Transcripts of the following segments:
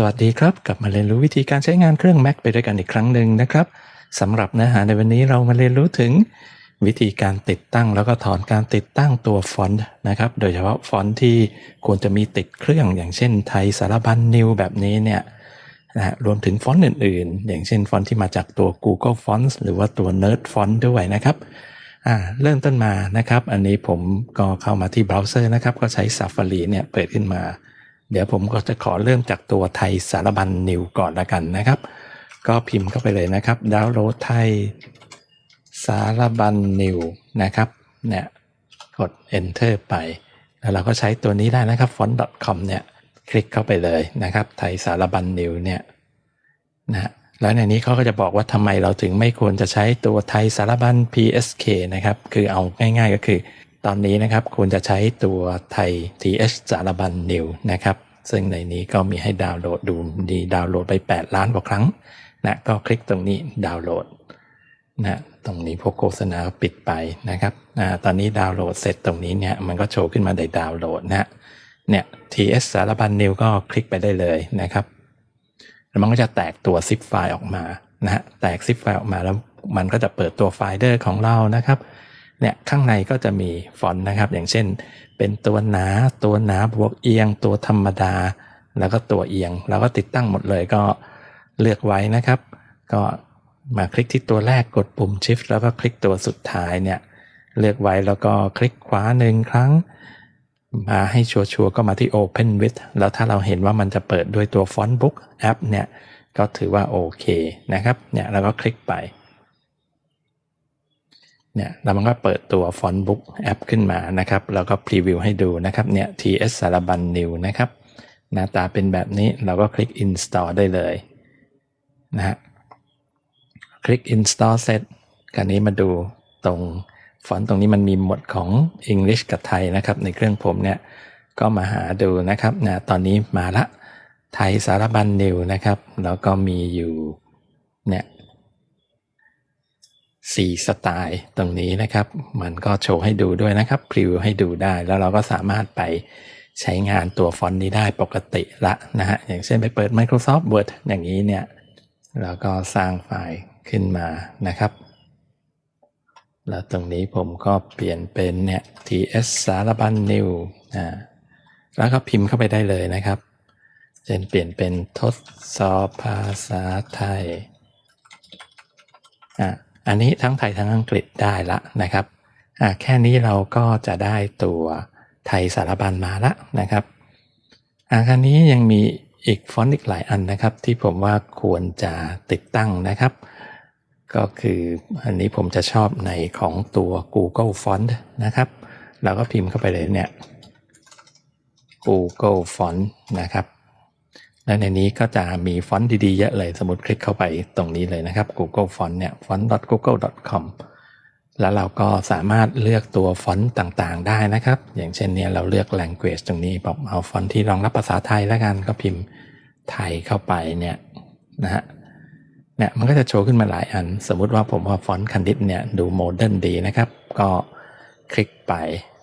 สวัสดีครับ กลับมาเรียนรู้วิธีการใช้งานเครื่อง Mac ไปด้วยกันอีกครั้งหนึ่งนะครับสำหรับเนื้อหาในวันนี้เรามาเรียนรู้ถึง วิธีการติดตั้งแล้วก็ถอนการติดตั้งตัวฟอนต์นะครับ โดยเฉพาะฟอนต์ที่ควรจะมีติดเครื่อง อย่างเช่นไทยสารบัญนิวแบบนี้เนี่ยนะรวมถึงฟอนต์อื่นๆ อย่างเช่นฟอนต์ที่มาจากตัว Google Fonts หรือว่าตัว Nerd Font ด้วยนะครับเริ่มต้นมานะครับ อันนี้ผมก็เข้ามาที่เบราว์เซอร์นะครับ ก็ใช้ Safari เนี่ยเปิดขึ้นมา เดี๋ยวผมก็จะขอเริ่มจากตัวไทยสารบัญนิวก่อนละกันนะครับ ก็พิมพ์เข้าไปเลยนะครับ ดาวน์โหลดไทยสารบัญนิวนะครับเนี่ยกด enter ไป แล้วเราก็ใช้ตัวนี้ได้นะครับ font.com เนี่ยคลิกเข้าไปเลยนะครับ ไทยสารบัญนิวเนี่ยนะแล้วในนี้เขาก็จะบอกว่าทำไมเราถึงไม่ควรจะใช้ตัวไทยสารบัญ PSK นะครับ คือเอาง่ายๆก็คือ ตอนนี้นะครับควรจะใช้ตัวไทย TH สารบัญนิวนะครับ ซึ่งในนี้ก็มีให้ดาวน์โหลดดูดีดาวน์โหลดไป 8 ล้านกว่าครั้งนะก็คลิกตรงนี้ดาวน์โหลดนะตรงนี้พวกโฆษณาปิดไปนะครับอ่าตอนนี้ดาวน์โหลดเสร็จตรงนี้เนี่ยมันก็โชว์ขึ้นมาได้ดาวน์โหลดนะเนี่ย TS สารบัญนิวก็คลิกไปได้เลยนะครับแล้วมันก็จะแตกตัว zip ไฟล์ออกมานะฮะแตก zip ไฟล์ออกมาแล้วมันก็จะเปิดตัวไฟล์เดอร์ของเรานะครับ เนี่ยข้างในก็จะมีฟอนต์นะครับ อย่างเช่น เป็นตัวหนาตัวหนาบวกเอียง ตัวธรรมดา แล้วก็ตัวเอียงเราก็ติดตั้งหมดเลยก็เลือกไว้นะครับ ก็มาคลิกที่ตัวแรกกดปุ่ม Shift แล้วก็คลิกตัวสุดท้ายเนี่ยเลือกไว้แล้วก็คลิกขวาหนึ่งครั้ง มาให้ชัวร์ๆก็มาที่ Open with แล้วถ้าเราเห็นว่ามันจะเปิดด้วยตัว Font Book App เนี่ยก็ถือว่าโอเคนะครับเนี่ยเราก็คลิกไป เนี่ยแล้วมันก็เปิดตัว Font Book App ขึ้นมานะครับ แล้วก็พรีวิวให้ดูนะครับเนี่ย TS สารบัญ New นะครับ หน้าตาเป็นแบบนี้เราก็คลิก Install ได้เลยนะฮะคลิก Install เสร็จกันนี้มาดูตรงฟอนต์ตรงนี้มันมีหมดของ English กับไทยนะครับ ในเครื่องผมเนี่ยก็มาหาดูนะครับนะตอนนี้มาละไทยสารบัญนิวนะครับ แล้วก็มีอยู่เนี่ย สี่สไตล์ตรงนี้นะครับ มันก็โชว์ให้ดูด้วยนะครับพรีวิวให้ดูได้ แล้วเราก็สามารถไปใช้งานตัวฟอนต์นี้ได้ปกติละนะฮะ อย่างเช่นไปเปิด Microsoft Word อย่างนี้เนี่ย แล้วก็สร้างไฟล์ขึ้นมานะครับ แล้วตรงนี้ผมก็เปลี่ยนเป็นเนี่ย ts สารบัญ new อ่าแล้วก็พิมพ์เข้าไปได้เลยนะครับเช่นเปลี่ยนเป็นทดสอบภาษาไทยอ่า อันนี้ทั้งไทยทั้งอังกฤษได้ละนะครับแค่นี้เราก็จะได้ตัวไทยสารบัญมาละนะครับอาคราวนี้ยังมีอีกฟอนต์อีกหลายอันนะครับ ที่ผมว่าควรจะติดตั้งนะครับ ก็คืออันนี้ผมจะชอบในของตัว Google Font นะครับเราก็พิมพ์เข้าไปเลยเนี่ย Google Font นะครับ และในนี้ก็จะมีฟอนต์ดีๆ เยอะเลย สมมติคลิกเข้าไปตรงนี้เลยนะครับ Google Font เนี่ย font.google.com แล้วเราก็สามารถเลือกตัวฟอนต์ต่างๆ ได้นะครับ อย่างเช่นเนี่ยเราเลือก language ตรงนี้บอกเอาฟอนต์ที่รองรับภาษาไทยแล้วกันก็พิมพ์ไทยเข้าไปเนี่ยนะฮะเนี่ยมันก็จะโชว์ขึ้นมาหลายอัน สมมุติว่าผมว่าฟอนต์คันดิตเนี่ยดูโมเดิร์นดีนะครับ ก็คลิกไป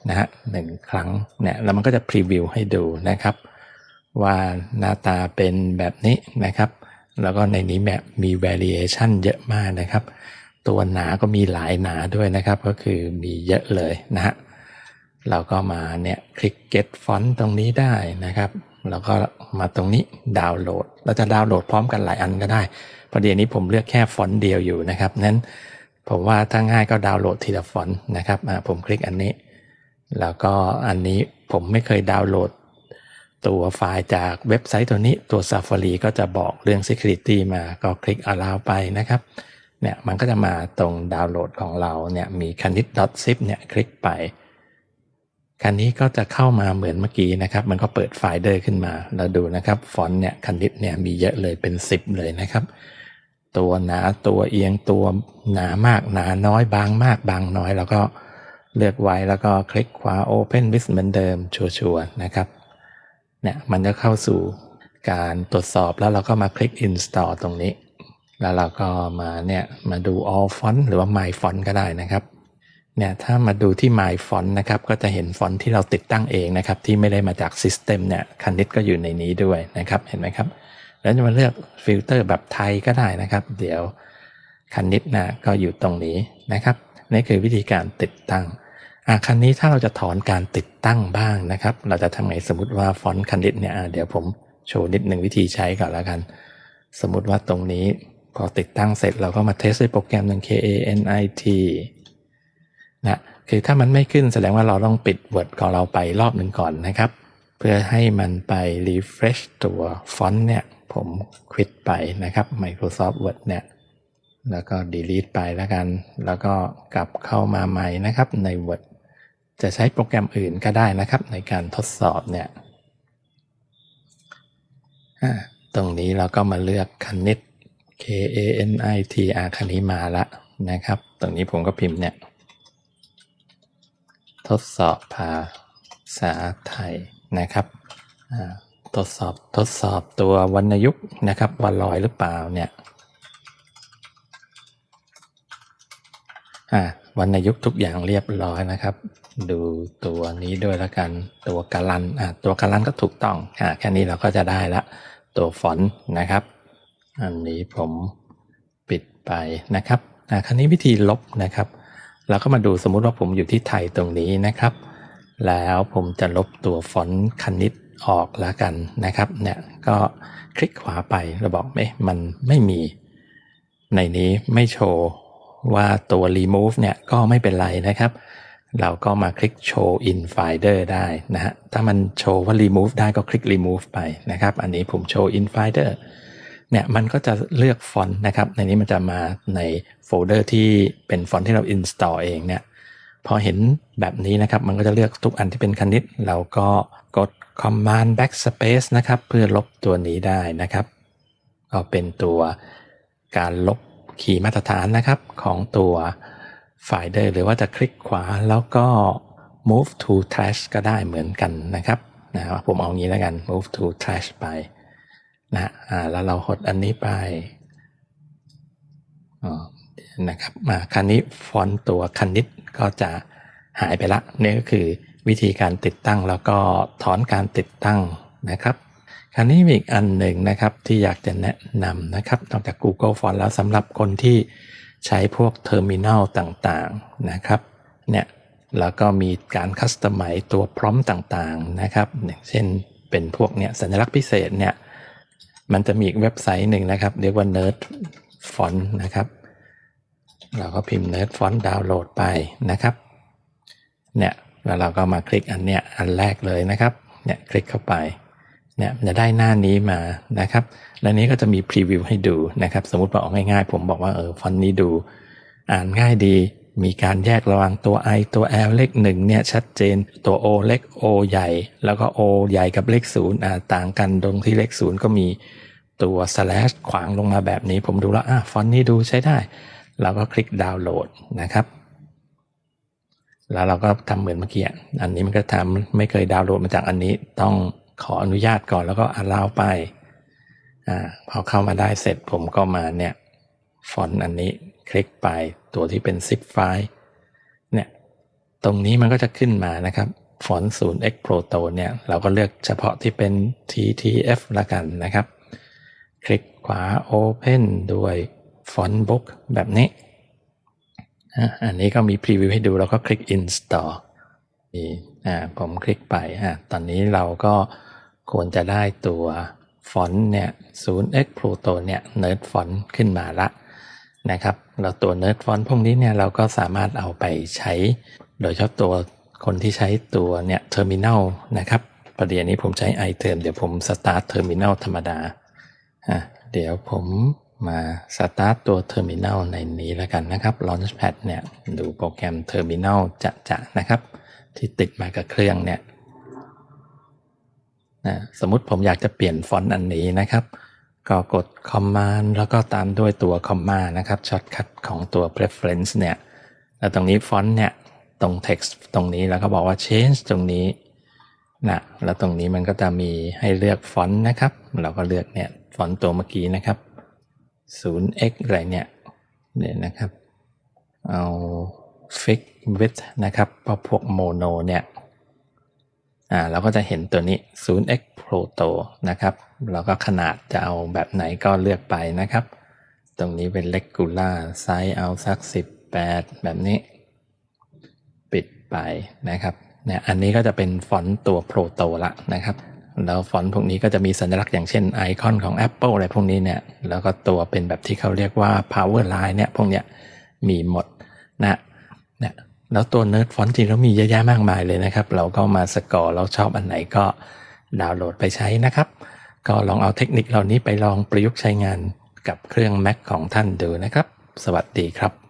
นะฮะหนึ่งครั้งเนี่ยแล้วมันก็จะพรีวิวให้ดูนะครับ ว่าหน้าตาเป็นแบบนี้นะครับ แล้วก็ในนี้แบบมี variation เยอะมากนะครับ ตัวหนาก็มีหลายหนาด้วยนะครับ ก็คือมีเยอะเลยนะฮะเราก็มาเนี่ยคลิก get font ตรงนี้ได้นะครับ แล้วก็มาตรงนี้ดาวน์โหลด เราจะดาวน์โหลดพร้อมกันหลายอันก็ได้พอดีนนี้ผมเลือกแค่ฟอนต์เดียวอยู่นะครับนั้นผมว่าถ้าง่ายก็ดาวน์โหลดทีละฟอนต์นะครับผมคลิกอันนี้ แล้วก็อันนี้ผมไม่เคยดาวน์โหลด ตัวไฟล์จากเว็บไซต์ตัวนี้ตัว Safari ก็จะบอกเรื่อง Security มาก็คลิก allow ไปนะครับเนี่ยมันก็จะมาตรงดาวน์โหลดของเราเนี่ยมี canic zip เนี่ยคลิกไปคันนี้ก็จะเข้ามาเหมือนเมื่อกี้นะครับ มันก็เปิดไฟล์เดอร์ขึ้นมา เราดูนะครับ ฟอนต์เนี่ยคันดิตเนี่ยมีเยอะเลยเป็น 10 เลยนะครับ ตัวหนาตัวเอียงตัวหนามากหนาน้อยบางมากบางน้อย แล้วก็เลือกไว้แล้วก็คลิกขวา Open with เหมือนเดิมชัวร์ๆนะครับ เนี่ยมันจะเข้าสู่การตรวจสอบแล้วเราก็มาคลิก install ตรงนี้ แล้วเราก็มาเนี่ยมาดู all font หรือว่า my font ก็ได้นะครับเนี่ยถ้ามาดูที่ My Font นะครับก็จะเห็นฟอนต์ที่เราติดตั้งเองนะครับที่ไม่ได้มาจาก System เนี่ยคันดิตก็อยู่ในนี้ด้วยนะครับเห็นไหมครับ แล้วจะมาเลือกฟิลเตอร์แบบไทยก็ได้นะครับ เดี๋ยวคันนิดนะก็อยู่ตรงนี้นะครับนี่คือวิธีการติดตั้ง อะคันนี้ถ้าเราจะถอนการติดตั้งบ้างนะครับ เราจะทำไงสมมติว่าฟอนต์คันนิดเนี่ยเดี๋ยวผมโชว์นิดหนึ่งวิธีใช้ก่อนแล้วกัน สมมติว่าตรงนี้พอติดตั้งเสร็จเราก็มาเทสด้วยโปรแกรมหนึ่ง K A N I T นะคือถ้ามันไม่ขึ้นแสดงว่าเราต้องปิด Word ของเราไปรอบหนึ่งก่อนนะครับ เพื่อให้มันไป refresh ตัวฟอนต์เนี่ย ผมควิดไปนะครับ Microsoft Word เนี่ยแล้วก็ delete ไปแล้วกัน แล้วก็กลับเข้ามาใหม่นะครับใน Word จะใช้โปรแกรมอื่นก็ได้นะครับ ในการทดสอบเนี่ยตรงนี้เราก็มาเลือกคณิต K A N I T R คันนี้มาละนะครับ ตรงนี้ผมก็พิมพ์เนี่ย ทดสอบภาษาไทยนะครับทดสอบทดสอบตัววรรณยุกต์นะครับวันลอยหรือเปล่าเนี่ยวรรณยุกต์ทุกอย่างเรียบร้อยนะครับ ดูตัวนี้ด้วยล้วกันตัวกาลันอ่าตัวกาลันก็ถูกต้องอ่าแค่นี้เราก็จะได้ละ ตัวฟอนนะครับ อันนี้ผมปิดไปนะครับอ่าคราวนี้วิธีลบนะครับเราก็มาดูสมมุติว่าผมอยู่ที่ไทยตรงนี้นะครับ แล้วผมจะลบตัวฟอนต์คณิตออกล้วกันนะครับเนี่ยก็คลิกขวาไปเราบอกเอ๊ะมันไม่มี ในนี้ไม่โชว์ว่าตัว remove เนี่ยก็ไม่เป็นไรนะครับ เราก็มาคลิกโชว์ in finder ได้นะฮะ ถ้ามันโชว์ว่า remove ได้ก็คลิก remove ไปนะครับ อันนี้ผมโชว์ in finder เนี่ยมันก็จะเลือกฟอนต์นะครับ ในนี้มันจะมาในโฟลเดอร์ที่เป็นฟอนต์ที่เรา install เองเนี่ย พอเห็นแบบนี้นะครับ มันก็จะเลือกทุกอันที่เป็นคณิต เราก็กด command backspace นะครับ เพื่อลบตัวนี้ได้นะครับ ก็เป็นตัวการลบคีย์มาตรฐานนะครับของตัว ไฟล์เดอร์หรือว่าจะคลิกขวาแล้วก็ move to trash ก็ได้เหมือนกันนะครับนะผมเอางี้แล้วกัน move to trash ไปนะอ่าแล้วเราหดอันนี้ไปนะครับมาคันนี้ฟอนต์ตัวคณิตก็จะหายไปละนี่ก็คือวิธีการติดตั้งแล้วก็ถอนการติดตั้งนะครับคราวนี้มีอีกอันหนึ่งนะครับที่อยากจะแนะนำนะครับนอกจาก Google Font แล้วสำหรับคนที่ ใช้พวกเทอร์มินัลต่างๆนะครับเนี่ยแล้วก็มีการคัสตอมไมตัวพร้อมต่างๆนะครับอย่างเช่นเป็นพวกเนี่ยสัญลักษณ์พิเศษเนี่ยมันจะมีอีกเว็บไซต์หนึ่งนะครับ เรียกว่า Nerd Font นะครับ เราก็พิมพ์ Nerd Font ดาวน์โหลดไปนะครับเนี่ยแล้วเราก็มาคลิกอันเนี้ยอันแรกเลยนะครับเนี่ยคลิกเข้าไป เนี่ยจะได้หน้านี้มานะครับ และนี้ก็จะมีพรีวิวให้ดูนะครับ สมมติว่าออกง่ายๆ ผมบอกว่าเออฟอนต์นี้ดู อ่านง่ายดี มีการแยกระหว่างตัว i ตัว l เลขหนึ่งเนี่ยชัดเจนตัว o เล็ก o ใหญ่ แล้วก็ o ใหญ่กับเลขศูนย์อ่าต่างกันตรงที่เลขศูนย์ก็มีตัว slash ขวางลงมาแบบนี้ ผมดูแล้วอะฟอนต์นี้ดูใช้ได้เราก็คลิกดาวน์โหลดนะครับ แล้วเราก็ทำเหมือนเมื่อกี้ อันนี้มันก็ทำไม่เคยดาวน์โหลดมาจากอันนี้ต้อง ขออนุญาตก่อนแล้วก็อ l ลาวไปอ่าพอเข้ามาได้เสร็จผมก็มาเนี่ยฟอนต์อันนี้คลิกไปตัวที่เป็น zip ไฟล์เนี่ยตรงนี้มันก็จะขึ้นมานะครับฟอนต์0 x proto เนี่ยเราก็เลือกเฉพาะที่เป็น ttf ละกันนะครับ คลิกขวา open ด้วยฟอนต์บุ๊กแบบนี้ อันนี้ก็มีพรีวิวให้ดูแล้วก็คลิก install อ่าผมคลิกไปอ่าตอนนี้เราก็ควรจะได้ตัวฟอนต์เนี่ย 0x Proto เนี่ย Nerd Font ขึ้นมาละนะครับแล้วตัว Nerd Font พวกนี้เนี่ยเราก็สามารถเอาไปใช้ โดยเฉพาะตัวคนที่ใช้ตัวเนี่ย Terminal นะครับประเดี๋ยวนี้ผมใช้ iTerm เดี๋ยวผม Start Terminal ธรรมดาอะเดี๋ยวผมมาสตาร์ตตัว Terminal ในนี้แล้วกันนะครับ Launchpad เนี่ย ดูโปรแกรม Terminal จะจะนะครับ ที่ติดมากับเครื่องเนี่ยนะสมมติผมอยากจะเปลี่ยนฟอนต์อันนี้นะครับ ก็กด Command แล้วก็ตามด้วยตัว Comma นะครับช็อตคัทของตัว Preference เนี่ยแล้วตรงนี้ฟอนต์เนี่ยตรง text ตรงนี้แล้วก็บอกว่า change ตรงนี้นะแล้วตรงนี้มันก็จะมีให้เลือกฟอนต์นะครับ เราก็เลือกเนี่ยฟอนต์ตัวเมื่อกี้นะครับ 0x อะไรเนี่ยเนี่ยนะครับ เอา fix width นะครับเพราะพวกโมโนเนี่ยอ่าเราก็จะเห็นตัวนี้ 0x Proto นะครับแล้วก็ขนาดจะเอาแบบไหนก็เลือกไปนะครับ ตรงนี้เป็น regular ไซส์เอาสัก 18 แบบนี้ ปิดไปนะครับเนี่ยอันนี้ก็จะเป็นฟอนต์ตัว Proto ละนะครับ แล้วฟอนต์พวกนี้ก็จะมีสัญลักษณ์อย่างเช่นไอคอนของ Apple อะไรพวกนี้เนี่ย แล้วก็ตัวเป็นแบบที่เขาเรียกว่า power line เนี่ยพวกเนี้ยมีหมดนะ เนี่ยแล้วตัวเนิร์ดฟอนต์จริงแล้วมีเยอะแยะมากมายเลยนะครับ เราก็มาสกอร์เราชอบอันไหนก็ดาวน์โหลดไปใช้นะครับ ก็ลองเอาเทคนิคเหล่านี้ไปลองประยุกต์ใช้งานกับเครื่อง Mac ของท่านดูนะครับ สวัสดีครับ